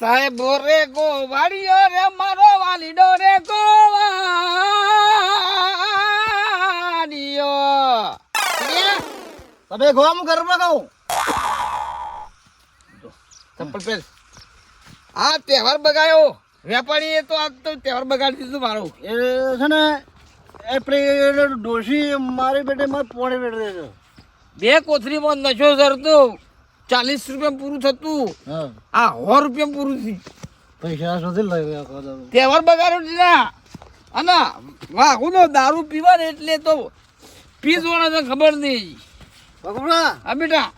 સાહેબો રે ગોવાળિયો રે મારો વાલીડો રે ગોવાળિયો તમે ગોમ ઘરમાં કહું ચપ્પલ પહેર. આ તહેવાર બગાડ્યો વેપારીએ તો આજ તો તહેવાર બગાડી દીધું મારું. એ છે ને એ પેલી ડોશી મારી બેટે મારે પોણે બેટે બે કોથરીમાં નશો સરતો. ચાલીસ રૂપિયા પૂરું થતું. હા. આ સો રૂપિયા પૂરું થયું. પૈસા નથી લઈ ગયા તહેવાર બગાડ્યો છે ને. અને વાઘું તો દારૂ પીવા ને એટલે તો પી જોવાના તો ખબર નહીં. ભગવાન હા બેટા.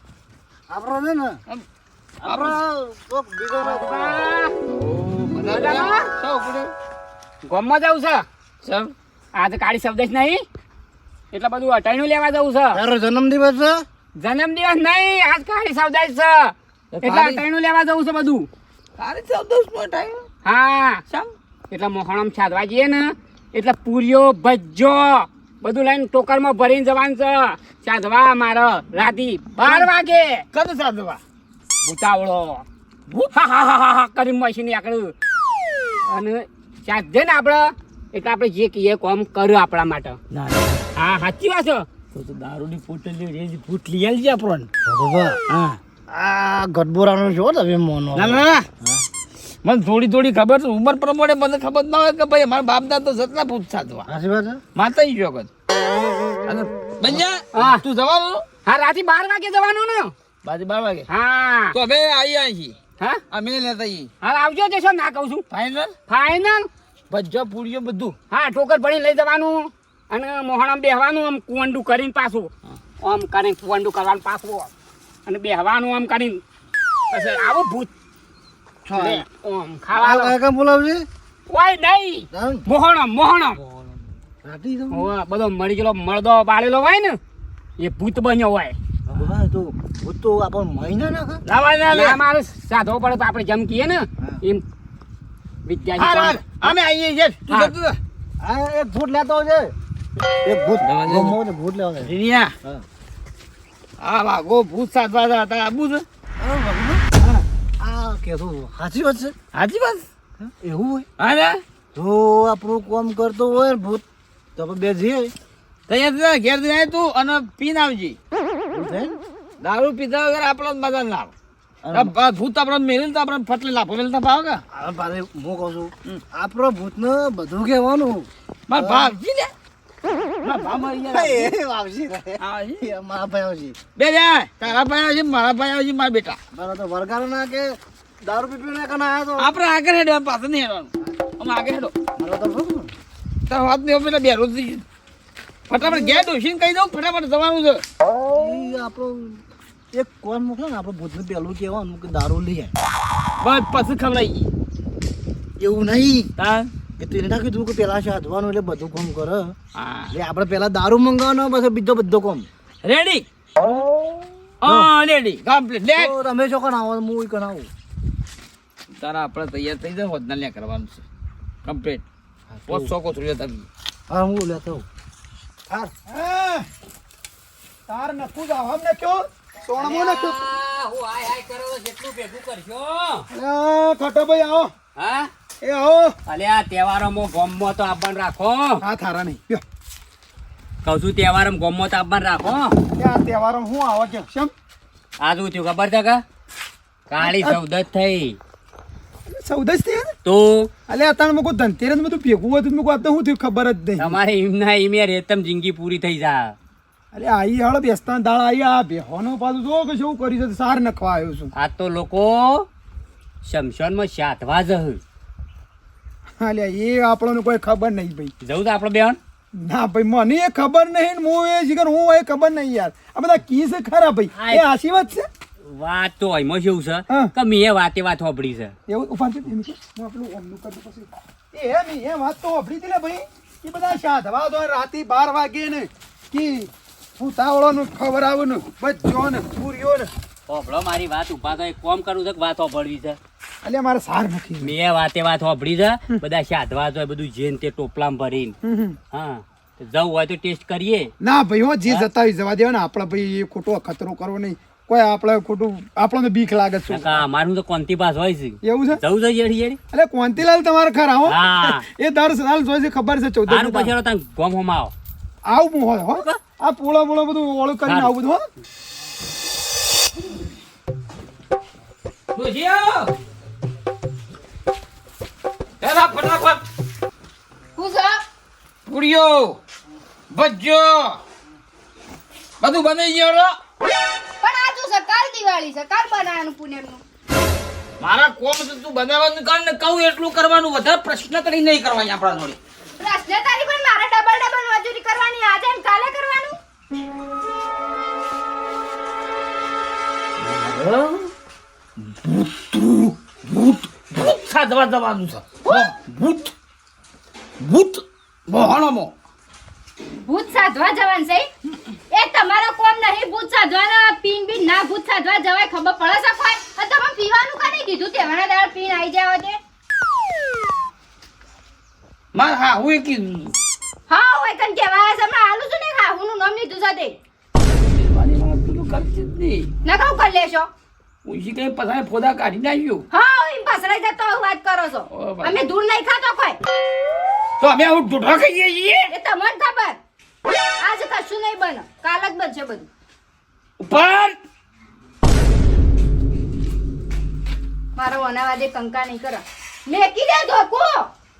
આપણો છે ને. ના જવું છે? ચમ આજે કાળી શબ્દ નહીં? એટલે બધું અટાણું લેવા જવું છે. તારો જન્મદિવસ છે? જન્મદિવસ નહીં આજ કાળી સૌદાઈ છે. એટલે અટાણું લેવા જવું છે બધું. કાળી ચૌદસ નો ટાઈમ? હા. સમ એટલે મોહણમ છાદવા જઈએ ને એટલે પૂરીઓ ભજ્જો બધું લઈને ટોકરમાં ભરીને જવાનું છે. સાધવા મારો રાતી બાર વાગે. કદ સાધવા ભૂતાવળો. હા હા હા હા હા કરી મશીન આકડું. અને સાધે ને આપણે એટલે આપણે જે કહીએ કોમ કર્યું આપણા માટે. હા સાચી વાત છે. તો તો દારૂની પોટલી રેજ ફૂટ લઈ આલજે આપણને. ભગવાન હા. આ ગઢબોરાનો જો તમે મોનો? ના ના ના. મને થોડી થોડી ખબર છે ઉંમર પ્રમાણે મને ખબર ના હોય કે ભાઈ મારા બાપ દાદા તો. જતલા સાચી વાત માતા ઈ વખત અને બંજા. તું જવાનું? હા રાતે બાર વાગે જવાનું ને. બાજુ બાર વાગે? હા. તો હવે આવી અહીં હા. અમે લેતા ઈ હા આવજો જશો ના કહું છું. ફાઈનલ ફાઇનલ ભજ્જો પૂરીઓ બધું. હા ઠોકર ભણી લઈ જવાનું. અને મોહણમ બેહવાનું આમ કુવંડું કરીને પાછું. આમ કરીને કુવંડું કરવાનું પાછું અને બેહવાનું આમ કરીને. પછી આવું ભૂત. આમ ખાવા બોલાવજે. કોઈ નહીં. મોહણમ મોહણમ બધો મળી ગયેલો મળદો બાળેલો હોય ને એ ભૂત બન્યો હોય. તો ભૂત તો આપણને મહિના ના મારે સાધવો પડે તો આપણે જેમ કહીએ ને એમ વિદ્યા અમે આવીએ છીએ. તું. આ એક ફૂટ લેતો છે એક ભૂત. ગમો ને ભૂત લેવા રીનિયા. આ વાગો ભૂત સાધવા હતા આબુ છે આ. આ સાચી વાત છે. સાચી વાત? એવું હોય. હા જો આપણું કોમ કરતો હોય ને ભૂત તો આપણે બે જઈએ. તૈયાર ઘેર આય તું અને પીન આવજે. ને? દારૂ પીધા વગર આપણો મજા ના આવે. ભૂત આપણને મેળીને તો આપણને ફટલે લાફો મેલતા ભાવ કે? હું કહું છું આપણો ભૂતને બધું કહેવાનું. મારા ભાવ જી લે મારા બેટા. તો વરગારો ના કે દારૂ પી પીને કને આયા તો? આપણે આગળ હેડો પાછળ નહીં હેડવાનું. અમે આગળ હેડો. મારો તો તાર વાત નહીં પેલા દેરોજ થઈ ફટાફટ ઘેર ડોસીને કહી દઉં ફટાફટ જવાનું છે. આપણો એક કોણ મોકલે ને આપણો ભૂતને પેલું કહેવાનું કે દારૂ લઈ આય. બસ પછી ખવડાવી એવું નહીં. તાર એ તો એને ના કીધું કે પેલા સાધવાનું એટલે બધું કોમ કરો. હા. એટલે આપણે પેલા દારૂ મંગાવવાનો પછી બીજો બધો કોમ. રેડી રેડી કમ્પ્લીટ લે તમે જો કણ આવો હું કણ આવું. તારા આપણે તૈયાર થઈ જાય વધના લે કરવાનું છે. કમ્પ્લીટ પોત સો કોથળીઓ તમને હા હું લેતો તાર તાર નખું જ આવા ને કયો સોણમો ને કયો હું આય આય કરો તો જેટલું ભેગું કરશો. ખટો ભાઈ આવો. હા? એ આવો. અલે આ તહેવારોમાં ગોમમાં તો આપવાનું રાખો. હા થારા નહીં. લ્યો. કહું છું તહેવારોમાં ગોમમાં તો રાખો. આ તહેવારો હું આવો છે કેમ? આ શું થયું ખબર છે કા? કાળી સૌદત થઈ. સૌદસ થયા તો? અલે અત્યારે મેં કોઈ ધનતેરસ બધું ભેગું હતું મેં કોઈ આ તો શું થયું ખબર જ નહીં. તમારે એમના એમે રેતમ જિંદગી પૂરી થઈ જા. અરે આઈ હાળ બેસતા દાળ આઈ આ બેહોનો પાછું જો કે શું કરી છે? સાર નખવા આવ્યો છું. આ તો લોકો શમશાનમાં સાતવા જ અલે એ આપણને કોઈ ખબર નહીં ભાઈ. જવું તો આપણે બેન ના ભાઈ મને એ ખબર નહીં ને હું એ જીગર હું એ ખબર નહીં યાર. આ બધા કી છે ખરા ભાઈ? હા, એ આશી વાત છે? વાત તો એમાં શું છે હા. કે મેં વાતે વાત હોભળી છે. એવું ઊભા છે હું આપણું ઓમનું કરું પછી. એ એમ એ વાત તો હોભળી હતી ને ભાઈ એ બધા સાધવા દો રાતે બાર વાગે ને કે હું ને ખબર આવું ને બચ્ચો ને પૂરીઓ ને હોભળો મારી વાત ઊભા તો એક કોમ કરવું છે કે વાત હોભળવી છે? અલે મારે સાર નથી. મેં વાતે વાત હોભળી છે. બધા શાધવા હોય બધું જેન તે ટોપલામાં ભરીને. હમ હમ. હા. જવું હોય તો ટેસ્ટ કરીએ. ના ભાઈ હો જે જતા હોય જવા દેવા ને આપણે ભાઈ એ ખોટો ખતરો કરવો નહીં. કોઈ આપણે ખોટું આપણને બીક લાગે છે. મારું તો કોંતી પાસ હોય છે? એવું છે? જવું એટલે કોંતીલાલ તમારે ખરા હો. એ દર સાલ જોઈ છે ખબર છે ચૌદ સારું પછી તમે ગોમ હોમ આવો. આવું હોય હો. આ પોળા પૂળો બધું ઓળખ કરીને આવું બધું હો. ડોશિયા એલા ફટાફટ હું છે પૂરીઓ ભજ્જો. બધું બની ગયો રો. પણ આ જો સરકાર દિવાળી છે કાલ બનાવવાનું પુણ્યનું. મારા કોમ તો તું બનાવવાનું કર ને કહું એટલું કરવાનું. વધારે પ્રશ્ન કરી નહીં કરવાની આપણા જોડે. પ્રશ્ન તારી પણ મારે ડબલ ડબલ મજૂરી કરવાની આજે ને કાલે કરવાનું. ભૂત સાધવા જવાનું છે. હો, ભૂત ભૂત બહાણામાં ભૂત સાધવા જવાનું છે? એ તમારો કોમ નહીં ભૂત સાધવાના પીન બી ના ભૂત સાધવા જવાય ખબર પડે છે કોઈ? અને તમે પીવાનું કાને કીધું? તેવાના દાળ પીન આવી જાવ તે માર હા હું એ કીધું. હા હોય કન કહેવાય છે હમણાં આલું છું ને હું નામ લીધું છે તે. તું તો કરતી જ નહીં. ના કહું કરી લેશો. ઉછી કઈ પસાય ફોદા કાઢી નાખ્યું. હા એમ પસરાઈ જતો વાત કરો છો. અમે દૂર નહીં ખાતો કોઈ. તો અમે આવું ઢૂઢો ખાઈએ છીએ? એ તમને ખબર? આજે કશું નહીં બને. કાલ જ બનશે બધું. ઉપર. મારો અનાવાદે કંકા નહીં કરો. મેકી દે ધોકો.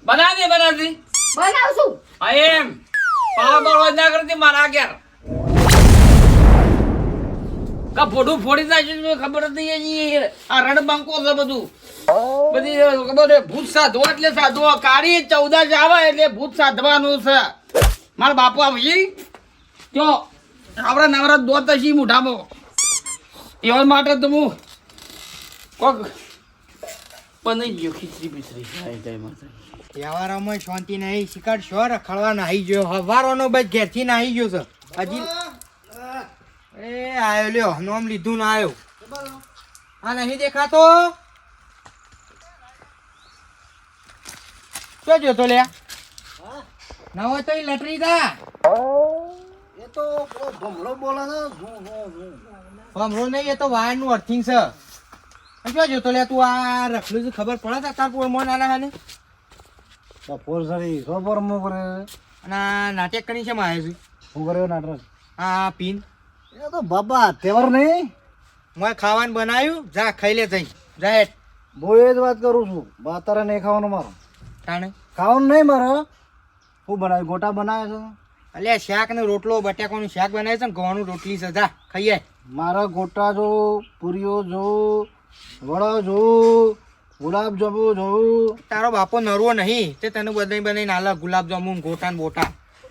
બના દે બના દે. બનાવશું. એમ. પા બળવા ના કરતી મારા આગળ કા ફોટું ફોડી નાખ્યું ખબર જ નહીં હજી. આ રણબંકો છે બધું. બધી ખબર ભૂત સાધવો એટલે સાધવો. કાળી ચૌદશ આવે એટલે ભૂત સાધવાનું છે. મારા બાપુ આવી જો આવડા નવરા દોત હશી મોઢામાં. એવા માટે તો હું કોક બની ગયો ખીચડી પીચડી તહેવારોમાં શાંતિ નહીં શિકાર શો રખડવા નાહી ગયો. હવારોનો બસ ઘેરથી નાહી ગયો છે. હજી એ આયો લ્યો નોમ લીધું ના આવ્યો આ નહીં દેખાતો? શું જોતો લ્યા? ના હોય તો એ લટરી દા એ તો ભમરો બોલે છે નહીં એ તો વાયરનું અર્થિંગ છે. આ શું જોતો લે તું આ રખલું છે ખબર પડે છે તાર મોન આના હાને? બપોર સરી બપોર મો કરે? નાટક કરી છે માં આવ્યો હું કર્યો નાટક? આ પીન. એ તો બાબા તહેવાર નહીં? મેં ખાવાનું બનાવ્યું જા ખાઈ લે જઈ. જા હેઠ. હું એ જ વાત કરું છું બાતારે નહીં ખાવાનું મારો. તાણે? ખાવાનું નહીં મારે? હું બનાવ્યું? ગોટા બનાવે છે? અલ્યા શાક ને રોટલો બટાકાનું શાક બનાવે છે ને ગોવાનું રોટલી છે જા ખાઈએ. મારા ગોટા જો પૂરીઓ જો વડા જો ગુલાબ જાંબુ જો તારો બાપો નરવો નહીં તે તને બધાય બનાવીને આલા ગુલાબ જામુન ગોટા ને બોટા.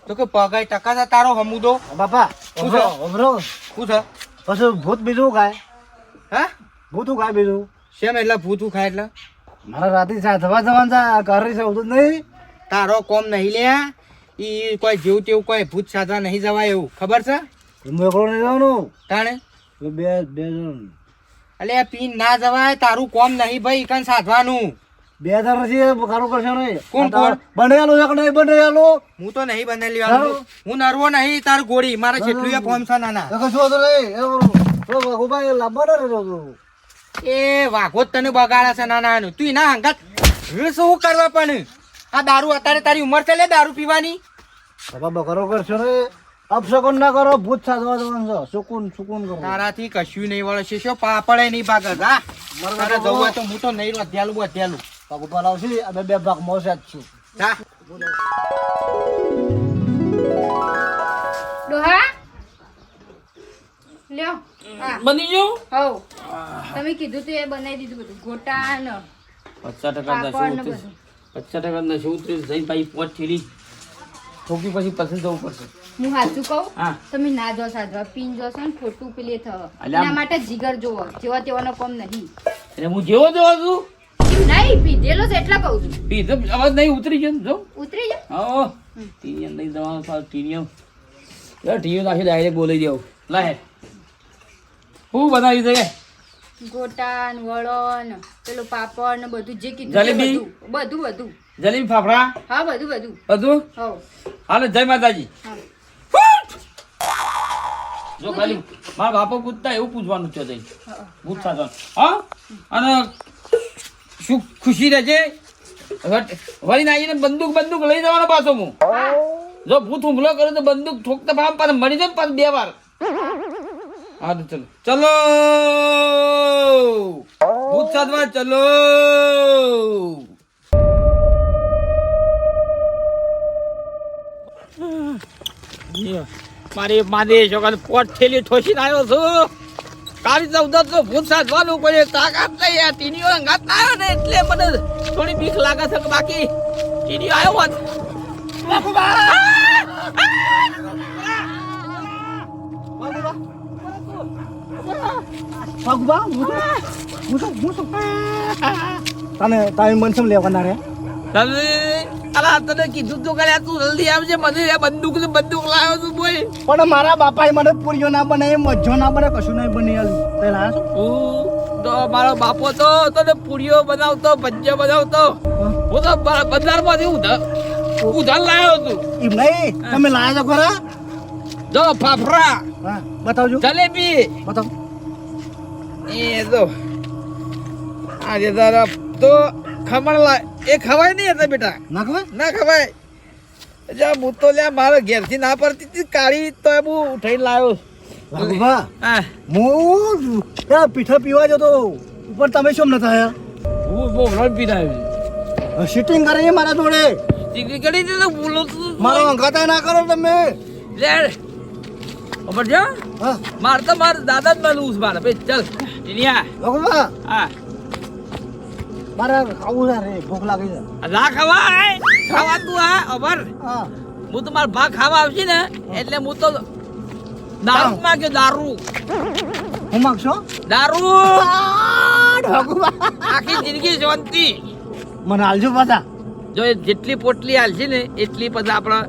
તો કે પગાય ટકા છે તારો હમુદો બાપા શું છે? અભરો શું છે? પછી ભૂત બીજું ખાય? હા? ભૂતું ખાય બીજું? શેમ એટલે ભૂતું ખાય એટલે? મારા રાતે સાધવા જવાનું છે ઘરે છે આવતું નહીં. તારો કોમ નહીં લે ઈ કોઈ જેવું તેવું કોઈ ભૂત સાધવા નહીં જવાય એવું. ખબર છે? હું એકલો નહીં જવાનું. તાણે? બે બે જણ. અલે પીન ના જવાય તારું કોમ નહીં ભાઈ ઈકન સાધવાનું. બે હજાર નથી ખરું કરશે નહીં. કોણ, કોણ? બનેલો છે કે નહીં બનેલો? હું તો નહીં બનેલી. હું નરવો નહીં તાર ગોળી. મારે જેટલું એ ફોર્મ છે નાના. કશું વાંધો નહીં પેલો લાંબો ન રહેતો તું. એ વાઘો તને બગાડે છે નાના નું તું એના હંગાત શું કરવા પણ? આ દારૂ અત્યારે તારી ઉંમર છે લે દારૂ પીવાની. બાબા બકરો કરશો ને અપશકુન ના કરો ભૂત સાધવા જવાનું છે. સુકુન સુકુન કરો. તારાથી કશું નહીં વળશે. છે શું પાપડે નહીં ભાગે હા મારે જવું તો હું તો નહીં રહું અધ્યાલું અધ્યાલું બાપા લાવશી અમે બે ભાગ મોસે જ છું ડોહા લ્યો હા બની ગયું હવ તમે કીધું તો એ બનાવી દીધું બધું ગોટા ને પચાસ ટકા પચાસ ટકા નશો ઉતરી જઈને પાછી પોટ થેલી ઠોકી પછી પસંદ જવું પડશે હું સાચું કહું તમે ના જો સાધવા પીન જો ને ખોટું પેલે થવા એના માટે જીગર જોવો જેવા તેવાનો કોમ નહીં એટલે હું જેવો જેવો છું નહીં પીધેલો છે એટલે કહું છું. પીધો અવાજ નહીં ઉતરી ગયો જો ઉતરી હા ટીનિયમ નહીં જવાનું સારું ટીનિયમ યાર ટીનિયમ નાખી ડાયરેક્ટ બોલી દેવું. લાહે હું બનાવી દે ગોટા ને વડો પેલું પાપડ ને બધું જે કીધું જલેબી? બધું. બધું જલેબી ફાફડા? હા બધું બધું. બધું? હાલે જય માતાજી. જો ખાલી મારા બાપો પૂછતા એવું પૂછવાનું છે ભૂત સાધન હા? અને શું ખુશી રહેશે વળીને આવીને બંદૂક બંદૂક લઈ જવાનો પાછો હું. જો ભૂત હુમલો કરું તો બંદૂક ઠોકતા ભાવ પાછા મળી જાય પાછું બે વાર. હા, તો ચલો. ચલો! ભૂત સાધવા ચલો! મારી મારી છોકરા પોટ થેલી ઠોસીને આવ્યો છું. કાળી ચૌદસ તો ભૂત સાધવાનું કોઈ તાકાત નહીં આ ટીનીઓ અંગાત ના આવ્યો ને એટલે મને થોડી બીક લાગે છે કે બાકી ટીનીઓ આવ્યો હોત. ભગવાન હું તો હું તો તને તારી મનસમ લેવાના રે. અલા તને કીધું તું કર્યા તું જલ્દી આવજે મને બંદૂક ને બંદૂક લાવ્યો તું બોલ પણ મારા બાપાએ મને પૂરીઓ ના બને મજો ના બને કશું નહીં બની આલું. તે લાયા મારો બાપો તો તને પૂરીઓ બનાવતો ભજીયા બનાવતો. હું. તો બજારમાંથી ઉધર ઉધર લાવ્યો તું એમ નહીં? તમે લાયા છો ખરા? જો ફાફરા બતાવજો. જલેબી. બતાવો એ તો આજે તરફ તો ખમણ લા એ ખવાય નહીં હતા બેટા. ના ખવાય? ના ખવાય. જા હું તો લ્યા મારે ઘેરથી ના પડતી હતી કાળી તો હું ઉઠાઈને લાવ્યો હું. પીઠા પીવા જતો ઉપર તમે શું નતા આયા હું બહુ રડ પીડાવ્યું સિટિંગ કરે મારા જોડે. દીકરી કરી દે બોલો મારો અંગાતા ના કરો તમે. ખબર છે? હા. માર તો માર દાદા જ બનવું છે મારે. ભાઈ ચાલ. ટીનિયા હા. મારે ખાવું છે રે ભૂખ લાગી છે. ના ખવાય ખાવા તું આ ખબર હા. તો મારા ભાગ ખાવા આવશે ને એટલે હું તો દારૂ માંગ્યો દારૂ. હું માગશો? દારૂ. આખી જિંદગી શાંતિ. મને હાલજો પાછા. જો જેટલી પોટલી હાલશે ને એટલી પછી આપણા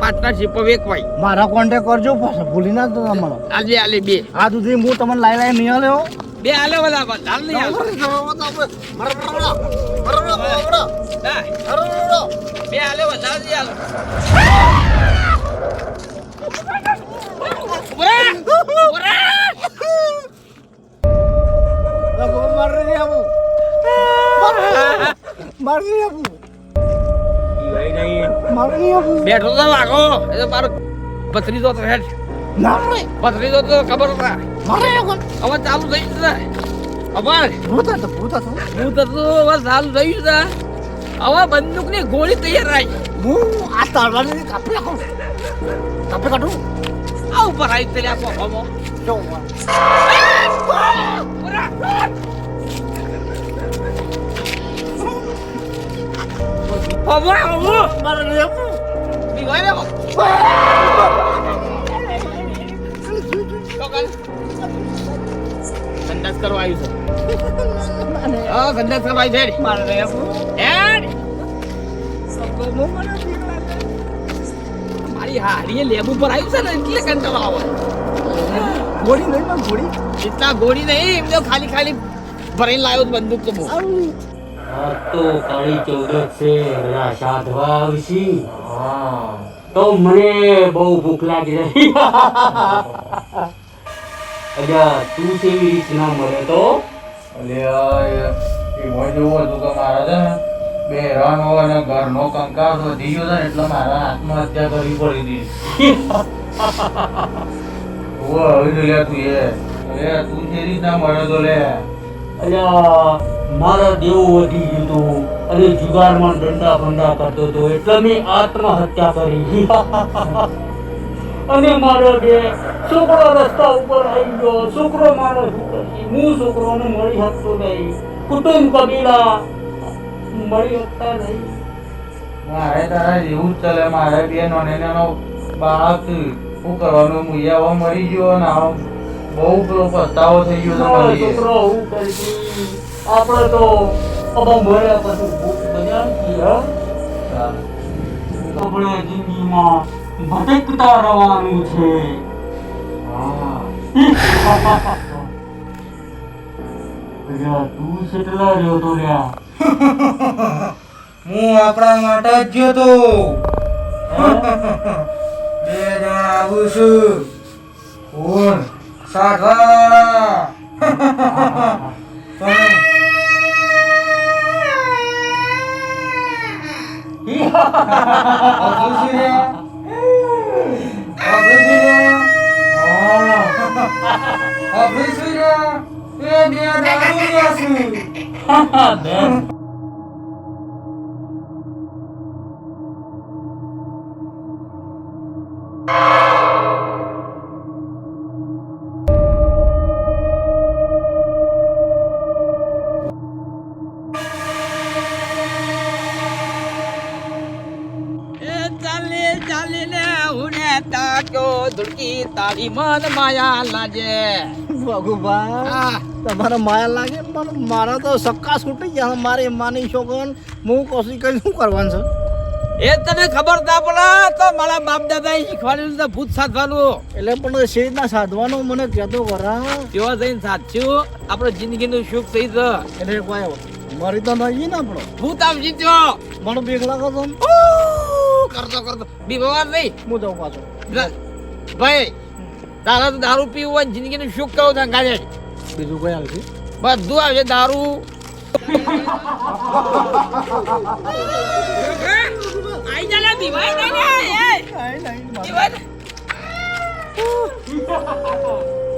પાર્ટનરશીપ વેકવાય. મારા કોન્ટેક્ટ કરજો પાછા ભૂલી ના દો તમારો. આલે આલે બે. આ સુધી હું તમને લાઈ લાઈ નહીં આલ્યો. બે આલે વાલા બસ હાલ નહીં હાલ. ના, બે આલે નહીં મારી આવું. મારી આવું. બેઠો તો લાગો એ તો મારો પથરી તો હેઠ. ના રે પથરીજો તો ખબર હતા મારે હવે ચાલુ થઈ જશે ખબર? ભૂતા તો ભૂતા તો. હું તો તું હવે ચાલુ થઈ જશે હવે બંદૂકની ગોળી તૈયાર રાખ. હું આ તાળવાની કાપી નાખું? કાપી કાઢું? આ ઉપર આવી તરી આપો હમો જો. હમો હમો મારી આવું બીવાય ને સંદાસ કરવા આવ્યું છે. હા સંદાસ કરવા આવ્યું છે મારી આવું હેડ. મારી હારીએ લેબુ પર આવ્યું છે ને એટલે કંટાળો આવે. ગોળી નહીં પણ ગોળી. એટલા ગોળી નહીં એમને ખાલી ખાલી ભરીને લાવ્યો બંદૂક તો બહુ. તો કાળી ચૌદશ છે બધા સાધવા આવશે. તો મને બહુ ભૂખ લાગી રહી. અજા તું કેવી રીતના મળે તો? એમાં જોવો તો કે મારા છે ને બે હેરાનો અને ઘરનો કંકાસ વધી ગયો છે એટલે મારા આત્મહત્યા કરવી પડી હતી. ઓ હવે લે તું એ. અરે તું જે રીતના મળ્યો તો લે. અલ્યા મારા દેવું વધી ગયું હતું અને જુગારમાં દંડા ભંડા કરતો હતો એટલે મેં આત્મહત્યા કરી. અને મારો બે છોકરો રસ્તા ઉપર આવી ગયો. છોકરો મારો હું છોકરોને મળી શકતો નહીં. કુટુંબ કબીલા. મળી શકતા નહીં. મારે તારા જેવું જ ચાલે. મારે બે નાનો બાળક શું કરવાનું? મુૈયાઓ મરી ગયો ને આવો બહુ પસ્તાવો થઈ ગયો છોકરો હું આપણે તો પછી ભૂખ બજાર આપણે જિંદગીમાં ભટકતા રહેવાનું છે. તું કેટલા રહ્યો તો રહ્યા હું આપણા માટે જ ગયો તો. બે જણા આવું છું. કોણ 아, 브레스이야. 아, 아, 브레스이야. 네, 미안해, 아무리 왔어. 하하, 네. માયા લાગે. ભગુભા તમારે માયા લાગે પણ મારા તો સક્કા છૂટી ગયા. મારે માની છોકન હું કોશિશ કરી શું કરવાનું છે? એ તને ખબર ના પડે તો મારા બાપ દાદા શીખવાડ્યું છે ભૂત સાધવાનું. એટલે પણ શેરના સાધવાનો મને કહેતો ખરા? તેવા જઈને સાધ્યું આપણે જિંદગીનું સુખ થઈ જ એટલે કોઈ મરી તો નહીં ને આપણો ભૂત આમ જીત્યો. મને બીક લાગે કરતો ને? કરતો બી ભગવાન નહીં. હું જાઉં પાછો. ભાઈ તારા તો દારૂ પીવું હોય ને જિંદગીનું સુખ કહું કાજે બીજું કઈ આવશે? બધું આવશે દારૂ.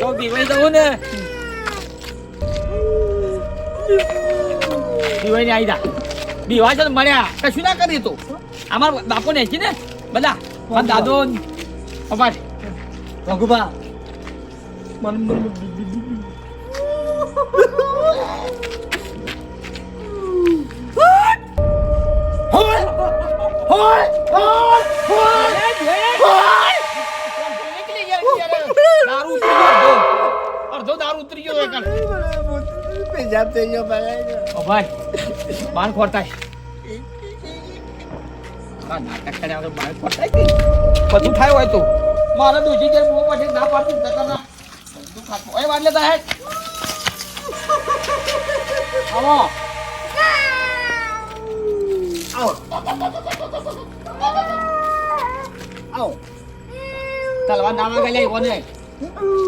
તો બીવાય દઉં ને. બીવાય ને આવી જા છે મળ્યા. કશું ના કરી તું. અમાર બાપુ ને છે ને બધા. દાદો ને ભગુભા મને મને બી- બી- બી- દારૂ ઉતરી ગયો. પેજાબ ભાઈ બાર ખોટાય નાટક કર્યા બધું થાય હોય તો મારે દૂધી જાય બહુ પછી ના પાડતી જતા તું ખાતો એ વાડલે લેતા હે. આવો. આવો. તલવાર નાવા ગયેલા એવો ને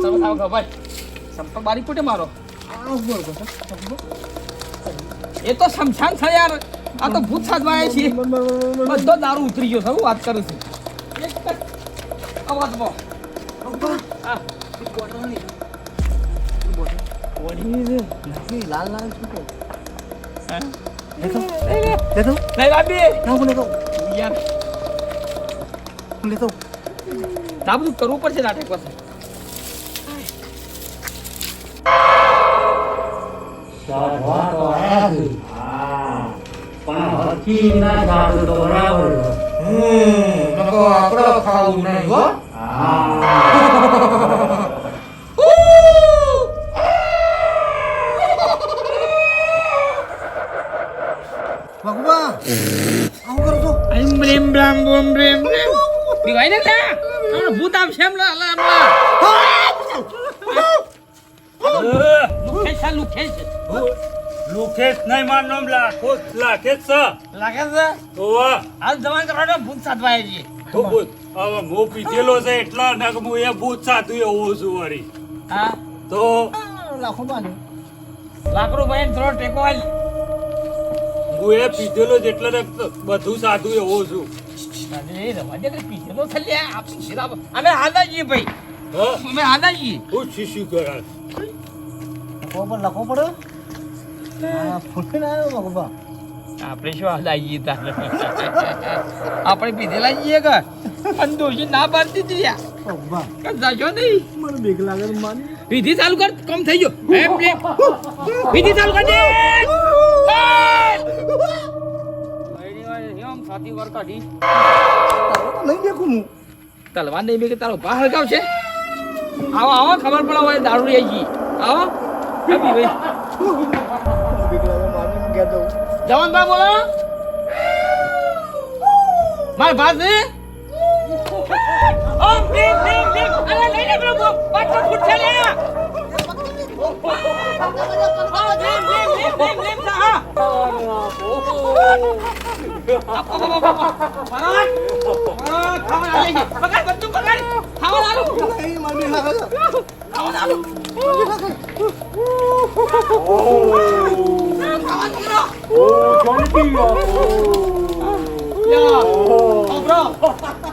તમે થાવ ખબર. સંપર્ક બારી કુટે મારો. એ તો શમશાન છે યાર. આ તો ભૂત સાધવાય છે બધો દારૂ ઉતરી ગયો છે વાત કરું છું. અવાજમાં. લાલ પડશે નાટક પાસે. પણ હકી ના સાધુ તો બરાબર હમ નકો આપણો ખાવું નહીં હો. ભગવા આવું કરો છો એમ રેમ રામ બોમ રેમ રેમ બીવાય ને લ્યા હમણાં ભૂત આવશે એમ લા લા લુખેશ છે, લુખેશ. લુખેશ નહીં માર નામ લાખો લાખેશ છે. લાગે છે? ઓવા હાલ જવાન કરવાનો ભૂત સાધવાય છે હું ભૂત હવે હું પીધેલો છે એટલા ને કે હું એ ભૂત સાધુ એવો છું વળી. હા? તો લાખો બાંધો લાકડું ભાઈ થોડો ટેકો હાલ હું એ પીધેલો જેટલો એટલે ને બધું સાધુ એવો છું. અરે રવા દે કે પીછેલો છે લ્યા આ પીછેલા અમે છીએ ભાઈ. અમે છીએ હું શીશી કરા લખો પડે? ફૂટી ના આવ્યો આપણે શું હાદા છીએ તાર આપણે પીધેલા છીએ કે? પણ દોષી ના પાડતી લ્યા જાજો નહીં? મને બીક લાગે માની વિધિ ચાલુ કર કમ થઈ ગયો. એમ લે વિધિ ચાલુ કર દે સાથી વાર કાઢી. નહીં દેખું તલવાર નહીં બે કે તારો બહાર હળગાવ છે આવો આવો ખબર પડે હોય દારૂ આવી ગઈ આવો. ભાઈ બીક લાગે માની હું કહેતો જવાન બા બોલો. માર ભાત ને? ઓમ ભીમ ભીમ ભીમ. અરે લઈ લે પ્રભુ, પાછો ફૂટ છે લે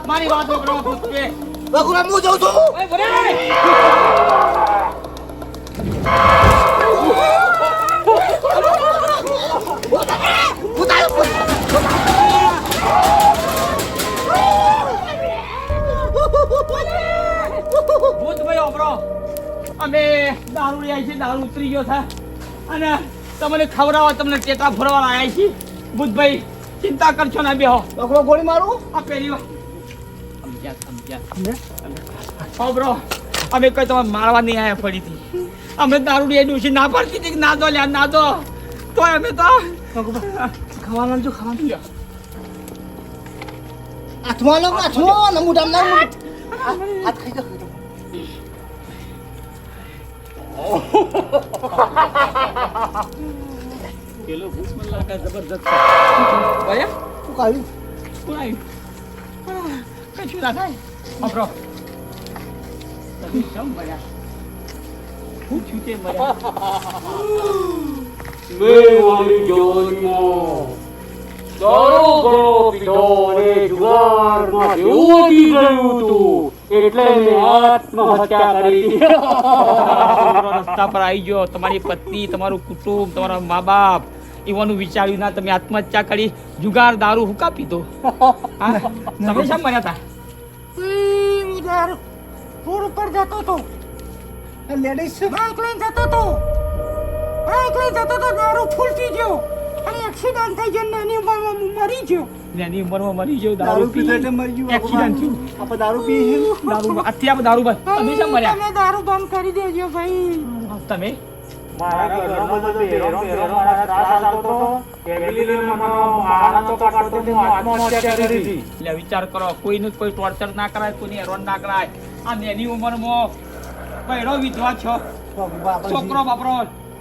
મારી વાત. ભગવાન હું જાઉં છું અમે દારૂ લઈ આવી છીએ દારૂ ઉતરી ગયો છે. અને તમને ખવડાવવા તમને ટેટા ફરવા આવ્યા છીએ. બુધભાઈ ચિંતા કરશો ના બેહો. બકરો ગોળી મારું? આ પહેલી વાર સમજ્યા સમજ્યા ઓબરો અમે કોઈ તમારે મારવા નહીં આવ્યા ફરીથી. અમે દારૂ લઈ ડૂસી ના પડતી હતી ના દો લ્યા ના દો. તો અમે તો ખાવાનું જો ખાવાનું. લ્યો. હાથમાં લો હાથમાં ને મોઢામાં ના મોઢ- હાથ ખાઈ. મને લાગે જબરજસ્ત. આવ્યું? કશું તમે કેમ મર્યા શું થયું તે મર્યા મેં મારી જવાનીમાં દારૂ ઘણો પીધો અને જુગારમાં એવું વધી ગયું હતું એટલે મેં આત્મહત્યા કરી. રસ્તા પર આવી ગયો. તમારી પત્ની તમારું કુટુંબ તમારા મા બાપ એવાનું વિચાર્યું ના તમે આત્મહત્યા કરી જુગાર દારૂ હુકા પીધો? હા? તમે શા મર્યા હતા? પૂર ઉપર જતો હતો લેડીઝ બાઇક લઈને જતો તો. બાઇક લઈને જતો તો દારૂ ફૂલતી ગયો. અને એક્સિડન્ટ થઈ ગયો નાની ઉંમરમાં મરી ગયો. નાની ઉંમરમાં મરી ગયો દારૂ પી. એટલે મરી ગયો એક્સિડન્ટ થયું. આપણે દારૂ પી દારૂ અત્યારે દારૂ બંધ તમે શા મર્યા. તમે દારૂ બંધ કરી દેજો ભાઈ. તમે? મારા ઘરનો બધો બેરો બેરો મારા ત્રાસ આવતો હતો મારા તો કાઢતો હું આત્મહત્યા કરી દીધી. એટલે વિચાર કરો કોઈનું કોઈ ટોર્ચર ના કરાય કોઈની હેરોન ના કરાય. આ નાની ઉંમરમાં બૈરો વિધવા છો. છોકરો બાપરો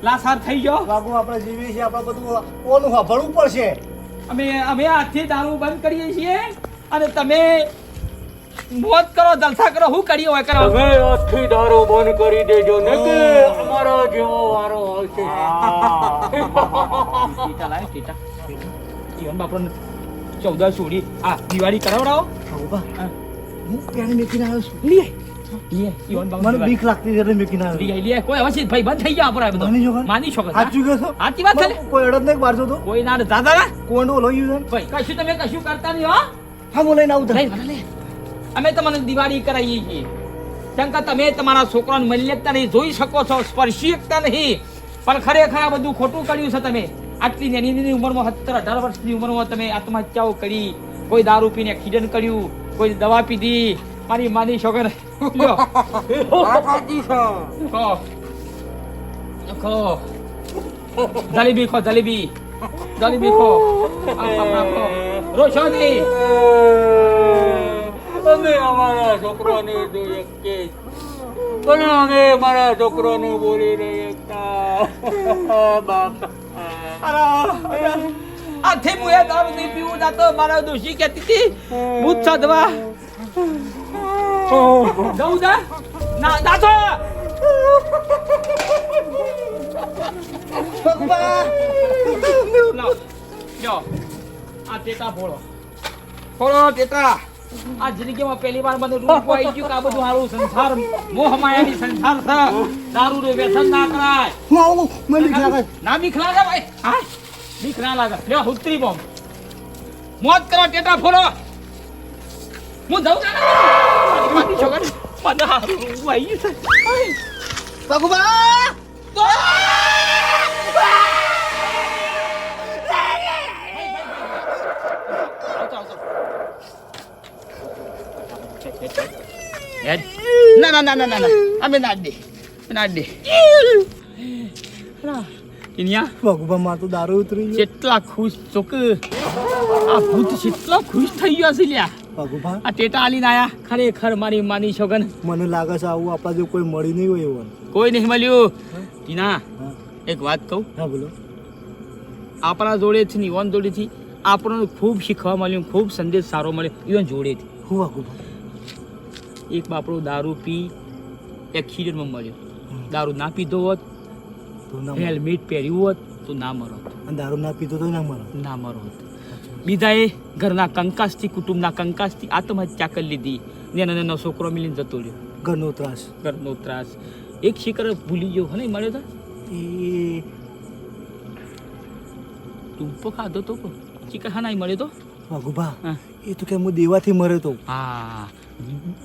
લાસાર થઈ ગયો. બાબુ આપણે જીવીએ છીએ આપણે બધું ઓનું ભરવું પડશે. અમે અમે આજથી દારૂ બંધ કરીએ છીએ અને તમે મોત કરો જલસા કરો શું કરીએ હોય કરો. હવે આજથી દારૂ બંધ કરી દેજો ને કે અમારો જેવો વારો આવશે. ટીટા લાય ટીટા જીવન બાપરો ચૌદા છોડી આ દિવાળી કરાવડાવો. બાબા હા. હું પેણી મેકીને આવ્યો છું લે લે મને બીક લાગતી એટલે મેકીને આવ્યો લે લે કોઈ હવે છે ભાઈ બંધ થઈ ગયા આપણે બધો. માની છો? માની છો? સાચું કહો છો સાચી વાત છે કોઈ અડદ નહીં બારજો તો. કોઈ ના દાદા ના કોઈનો લઈ યુઝ ભાઈ કશું તમે કશું કરતા નહીં હો? હા હું લઈને આવું લે અમે તમને દિવાળી કરાવીએ છીએ. કેમ કે તમે તમારા છોકરાને મળી નહીં જોઈ શકો છો સ્પર્શી શકતા નહીં. પણ ખરેખર આ બધું ખોટું કર્યું છે તમે. આટલી નાની નાની ઉંમરમાં સત્તર અઢાર વર્ષની ઉંમરમાં તમે આત્મહત્યાઓ કરી કોઈ દારૂ પીને એક્સિડન્ટ કર્યું કોઈ દવા પીધી મારી માની છોકર ખો. જલેબી ખો જલેબી. જલેબી ખો. આમ, આમ, આમ, ખો. રોશો નહીં અમે અમારા છોકરાને જોઈ શકીએ પણ અમે મારા છોકરાને બોલી નહીં શકતા બાપ. આથી હું એ દારૂ નહીં પીવું ના તો મારા દોષી કહેતી હતી ભૂત સાધવા. જવું છે ના ના તો લાવ. લ્યો. આ ટેટા ફોડો ફોડો ટેટા આ જિંદગીમાં પહેલી વાર મને રૂપ આવી ગયું કે આ બધું સારું સંસાર મોહ માયાની સંસાર છે દારૂ નું વ્યસન ના કરાય હું આવું મને બીક લાગે ના બીક લાગે ભાઈ હા બીક ના લાગે લ્યો ઉતરી બોમ્બ મોત કરો ટેટા ફોડો હું જાઉં મારી છોકરી મને હારું રૂપ આવી ગયું છે બાબુબા હેડ. ના ના ના ના ના ના અમે ના દે ઇન્યા માર તો દારૂ ઉતરી ગયો. કેટલા ખુશ ચોક આ ભૂત કેટલો ખુશ થઈ ગયો છે લ્યા. બાબુબા આ ટેટા આલીને આયા. ખરેખર મારી માની છોકન મને લાગે છે આવું આપણા જો કોઈ મળી નહીં હોય એવું. કોઈ નહીં મળ્યું. ટીના એક વાત કહું. હા બોલો. આપણા જોડેથી ને ઈવન જોડેથી આપણને ખૂબ શીખવા મળ્યું ખૂબ સંદેશ સારો મળ્યો ઈવન જોડેથી. હું એક બાપડો દારૂ પી એક્સિડન્ટમાં મળ્યો. દારૂ ના પીધો હોત. હેલ્મેટ પહેર્યું હોત તો ના મરોત અને દારૂ ના પીધો તો ના મરો. ના મરત બીજાએ ઘરના કંકાસથી કુટુંબના કંકાસથી આત્મહત્યા કરી લીધી. ને નાનો છોકરો મિલીને જતો રહ્યો. ઘરનો ત્રાસ. ઘરનો ત્રાસ. એક શિખર ભૂલી ગયો હને મળ્યો તો? એ ટૂંપો ખાધો તો શિખર હા નહીં મળ્યો તો? વાઘુભા હા. એ તો કે હું દેવાથી મર્યો તો. હા.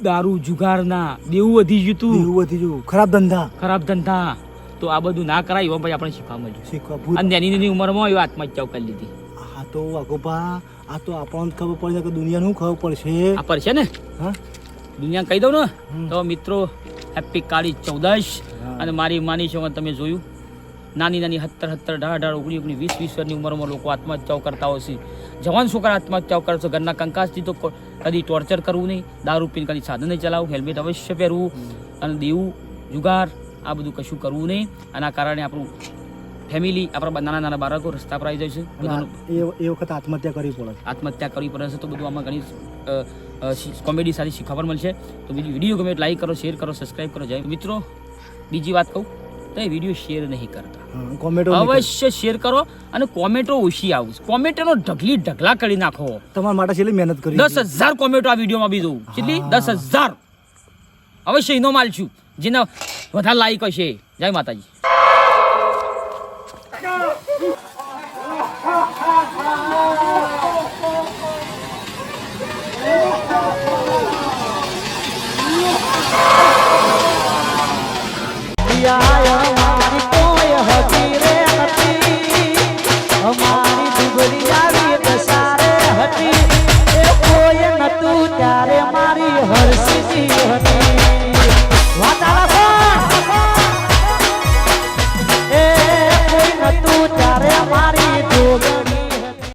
દારૂ જુગારના દેવું વધી ગયું તું. દેવું વધી ગયું. ખરાબ ધંધા. ખરાબ ધંધા. તો આ બધું ના કરાય એવા ભાઈ આપણે શીખવા મળ્યું. શીખવા અને નાની નાની ઉંમરમાં એવા આત્મહત્યાઓ કરી લીધી. હા તો વાઘોભા આ તો આપણને ખબર પડશે કે દુનિયાનું ખબર પડશે? આ છે ને? હા? દુનિયા કહી દઉં ને? તો મિત્રો હેપી કાળી ચૌદશ અને મારી માની છો તમે જોયું. નાની નાની સત્તર સત્તર અઢાર અઢાર ઓગણી ઓગણી વીસ વીસ વર્ષની ઉંમરમાં લોકો આત્મહત્યાઓ કરતા હોય છે. જવાન છોકરા આત્મહત્યાઓ કરશે ઘરના કંકાસથી તો કદી ટોર્ચર કરવું નહીં. દારૂ પીને કદી સાધન નહીં ચલાવવું. હેલ્મેટ અવશ્ય પહેરવું અને દેવું જુગાર આ બધું કશું કરવું નહીં. આના કારણે આપણું ફેમિલી આપણા નાના નાના બાળકો રસ્તા પર આવી જાય છે. એ વખત આત્મહત્યા કરવી પડે આત્મહત્યા કરવી પડે છે. તો બધું આમાં ઘણી કોમેડી સારી શીખવા પણ મળશે. તો બીજી વીડિયો ગમે લાઈક કરો શેર કરો સબસ્ક્રાઈબ કરો જાય મિત્રો બીજી વાત કહું તો એ વીડિયો શેર નહીં કરતા. કોમેન્ટો અવશ્ય શેર કરો અને કોમેન્ટો ઓછી આવું કોમેન્ટોનો ઢગલી ઢગલા કરી નાખો. તમારા માટે છેલ્લી મહેનત કરી દસ હજાર કોમેન્ટો આ વિડીયોમાં બી જોઉં કેટલી દસ હજાર. અવશ્ય ઇનો માલ છું. જેના વધારે લાઈક હશે જય માતાજી.